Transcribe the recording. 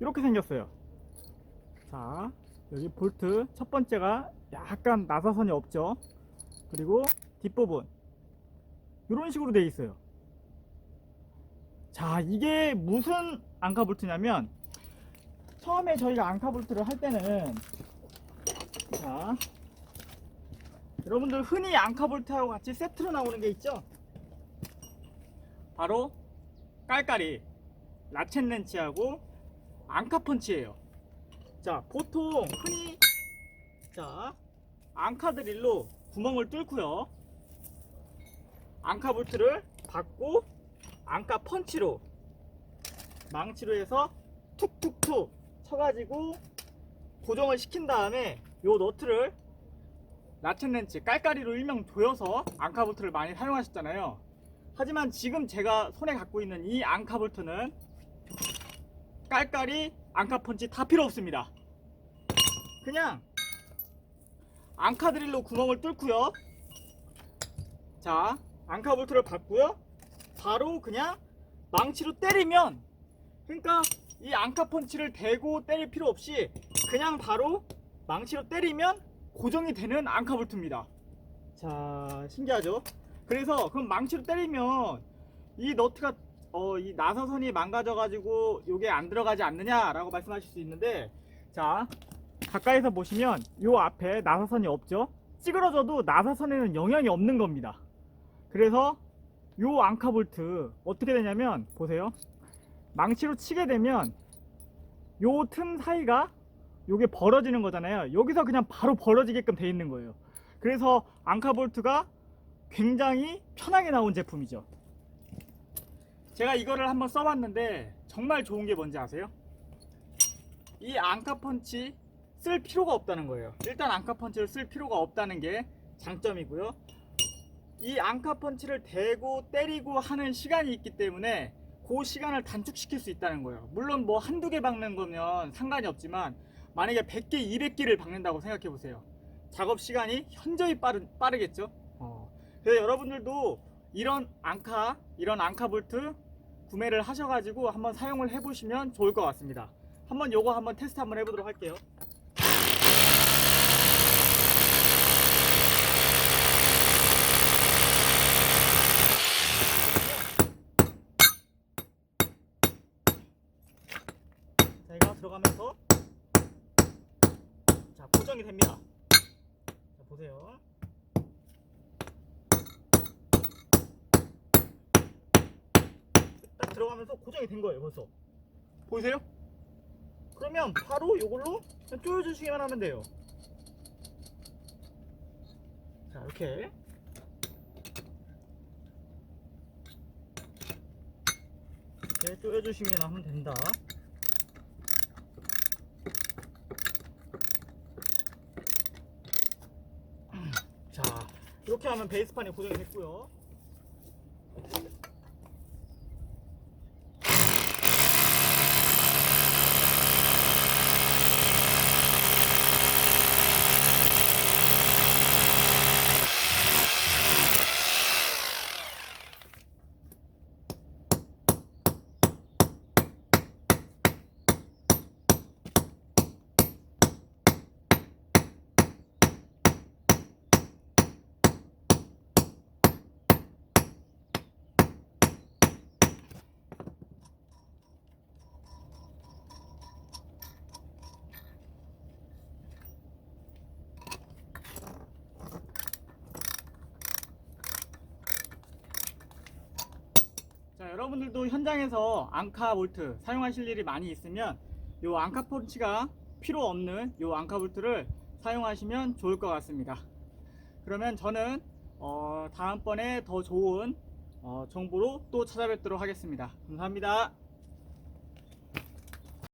이렇게 생겼어요. 자, 여기 볼트 첫 번째가 약간 나사선이 없죠. 그리고 뒷부분 이런 식으로 되어 있어요. 자, 이게 무슨 앙카 볼트냐면 처음에 저희가 앙카 볼트를 할 때는 자, 여러분들 흔히 앙카 볼트하고 같이 세트로 나오는 게 있죠? 바로 깔깔이 라첸 렌치하고 앙카 펀치예요. 자, 보통 흔히 자, 앙카 드릴로 구멍을 뚫고요. 앙카 볼트를 받고 앙카 펀치로 망치로 해서 툭툭툭 쳐가지고 고정을 시킨 다음에 요 너트를 라첸 렌치 깔깔이로 일명 조여서 앙카 볼트를 많이 사용하셨잖아요. 하지만 지금 제가 손에 갖고 있는 이 앙카 볼트는 깔깔이 앙카 펀치 다 필요 없습니다. 그냥 앙카 드릴로 구멍을 뚫고요. 자, 앙카 볼트를 받고요. 바로 그냥 망치로 때리면 그러니까 이 앙카 펀치를 대고 때릴 필요 없이 그냥 바로 망치로 때리면 고정이 되는 앙카 볼트입니다. 자, 신기하죠? 그래서 그럼 망치로 때리면 이 너트가 어, 이 나사선이 망가져가지고 요게 안 들어가지 않느냐라고 말씀하실 수 있는데 자 가까이서 보시면 요 앞에 나사선이 없죠? 찌그러져도 나사선에는 영향이 없는 겁니다. 그래서 요 앙카 볼트 어떻게 되냐면 보세요. 망치로 치게 되면 요 틈 사이가 요게 벌어지는 거잖아요. 여기서 그냥 바로 벌어지게끔 돼 있는 거예요. 그래서 앙카 볼트가 굉장히 편하게 나온 제품이죠. 제가 이거를 한번 써봤는데 정말 좋은 게 뭔지 아세요? 이 앙카 펀치 쓸 필요가 없다는 거예요. 일단 앙카 펀치를 쓸 필요가 없다는 게 장점이고요. 이 앙카 펀치를 대고 때리고 하는 시간이 있기 때문에 그 시간을 단축시킬 수 있다는 거예요. 물론 뭐 한두 개 박는 거면 상관이 없지만 만약에 100개, 200개를 박는다고 생각해 보세요. 작업 시간이 현저히 빠르, 빠르겠죠? 어. 그래서 여러분들도 이런 앙카, 이런 앙카 볼트 구매를 하셔가지고 한번 사용을 해보시면 좋을 것 같습니다. 한번 요거 한번 테스트 한번 해보도록 할게요. 자, 이거 들어가면서 자 고정이 됩니다. 자, 보세요. 들어가면서 고정이 된 거예요, 벌써. 보이세요? 그러면 바로 이걸로 조여주시기만 하면 돼요. 자, 이렇게. 이렇게 조여주시기만 하면 된다. 자, 이렇게 하면 베이스판이 고정이 됐고요. 자, 여러분들도 현장에서 앙카 볼트 사용하실 일이 많이 있으면 요 앙카 펀치가 필요 없는 요 앙카 볼트를 사용하시면 좋을 것 같습니다. 그러면 저는 어, 다음번에 더 좋은 어, 정보로 또 찾아뵙도록 하겠습니다. 감사합니다.